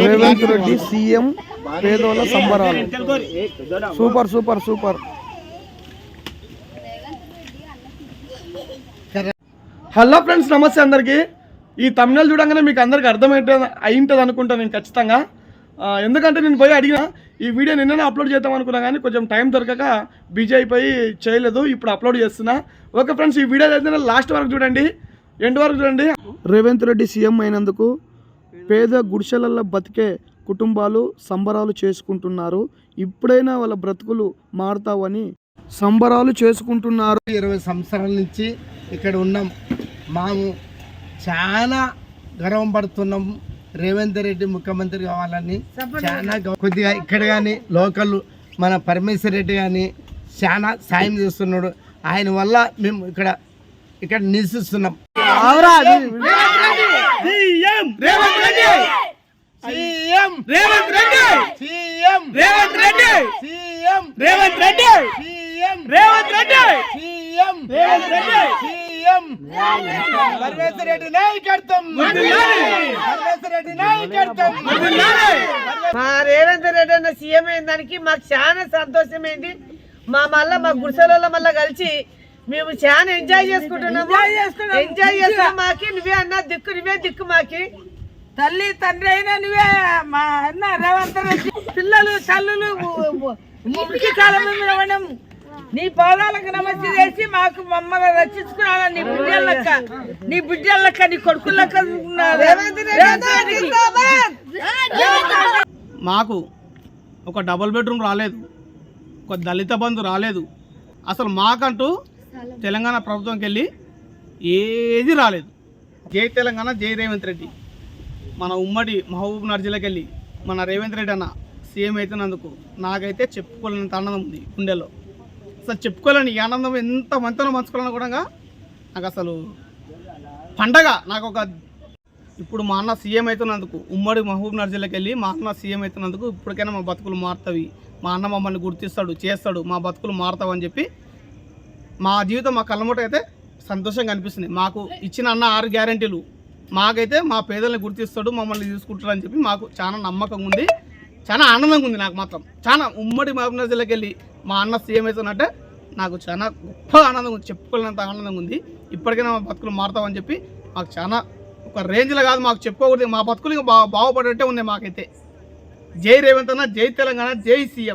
Revanth Reddy CM పేదోళ్ళ సంబరాలు super super super hello friends నమస్తే అందరికీ. ఈ తమిళ చూడంగానే మీకు అందరికి అర్థమైతే అయి ఉంటుంది అనుకుంటా నేను ఖచ్చితంగా. ఎందుకంటే నేను పోయి అడిగిన ఈ వీడియో నిన్ననే అప్లోడ్ చేద్దాం అనుకున్నా కానీ కొంచెం టైం దొరకక బిజీ అయిపోయి చేయలేదు ఇప్పుడు అప్లోడ్ చేస్తున్నా. ఓకే ఫ్రెండ్స్ ఈ వీడియో అయితే లాస్ట్ వరకు చూడండి. ఎండ్ వరకు చూడండి. రేవంత్ రెడ్డి సీఎం అయినందుకు పేద గుడిసెలల్లో బతికే కుటుంబాలు సంబరాలు చేసుకుంటున్నారు. ఇప్పుడైనా వాళ్ళ బ్రతుకులు మారుతావని సంబరాలు చేసుకుంటున్నారు. ఇరవై సంవత్సరాల నుంచి ఇక్కడ ఉన్నాం. మేము చాలా గర్వం పడుతున్నాం. రేవంత్ రెడ్డి ముఖ్యమంత్రి కావాలని. చాలా కొద్దిగా ఇక్కడ కానీ లోకల్ మన పరమేశ్వర్ రెడ్డి కానీ చాలా సాయం చేస్తున్నాడు. ఆయన వల్ల మేము ఇక్కడ ఇక్కడ నివసిస్తున్నాం. సీఎం రేవంత్ రెడ్డి. పరమేశ్వర్ రెడ్డి నాయకత్వం పరమేశ్వర్ రెడ్డి నాయకత్వం మా రేవంత్ రెడ్డి అన్న సీఎం అయిన దానికి మాకు చాలా సంతోషమైంది. మా మళ్ళా మా గుడిసెలలో మళ్ళా కలిసి మేము చాలా ఎంజాయ్ చేసుకుంటున్నాము. ఎంజాయ్ చేస్తున్నాం మాకి నువ్వే అన్న దిక్కు నువ్వే దిక్కు మాకి. తల్లి తండ్రి అయినా నువ్వే మా అన్న రేవంత్ రెడ్డి. పిల్లలు తల్లులు ముఖ్య కాలం ఉండడం నీ పాదాలకు నమస్తే చేసి మాకు మమ్మల్ని రక్షించుకున్నా నీ బిడ్డలక్క నీ బిడ్డలక్క నీ కొడుకులక్క మాకు ఒక డబుల్ బెడ్రూమ్ రాలేదు ఒక దళిత బంధు రాలేదు. అసలు మాకంటూ తెలంగాణ ప్రభుత్వంకి వెళ్ళి ఏది రాలేదు. జై తెలంగాణ జై రేవంత్ రెడ్డి. మన ఉమ్మడి మహబూబ్ నగర్ జిల్లాకి వెళ్ళి మన రేవంత్ రెడ్డి అన్న సీఎం అవుతున్నందుకు నాకైతే చెప్పుకోలేనంత ఆనందం ఉంది గుండెలో అసలు చెప్పుకోలేని ఈ ఆనందం ఎంత మంచిగా పంచుకోవాలని కూడా నాకు అసలు పండగ నాకు ఒక ఇప్పుడు మా అన్న సీఎం అవుతున్నందుకు ఉమ్మడి మహబూబ్ నగర్ జిల్లాకి వెళ్ళి మా అన్న సీఎం అవుతున్నందుకు ఇప్పటికైనా మా బతుకులు మారుతాయి. మా అన్న మమ్మల్ని గుర్తిస్తాడు చేస్తాడు మా బతుకులు మారుతావు అని చెప్పి మా జీవితం మా కళ్ళమూట అయితే సంతోషంగా అనిపిస్తుంది. మాకు ఇచ్చిన అన్న ఆరు గ్యారంటీలు. మాకైతే మా పేదల్ని గుర్తిస్తాడు మమ్మల్ని చూసుకుంటాడు అని చెప్పి మాకు చాలా నమ్మకం ఉంది. చాలా ఆనందంగా ఉంది నాకు మాత్రం. చాలా ఉమ్మడి మహబూబ్ నగర్ జిల్లాకి వెళ్ళి మా అన్న సీఎం అవుతున్నట్టే నాకు చాలా గొప్ప ఆనందం ఉంది చెప్పుకోలేనంత ఆనందంగా ఉంది. ఇప్పటికైనా మా బతుకులు మారుతామని చెప్పి మాకు చాలా ఒక రేంజ్లో కాదు మాకు చెప్పుకోకూడదు. మా బతుకులు ఇంకా బా బాగుపడేట్టే ఉన్నాయి మాకైతే. జై రేవంత్ అన్న జై తెలంగాణ జై సీఎం.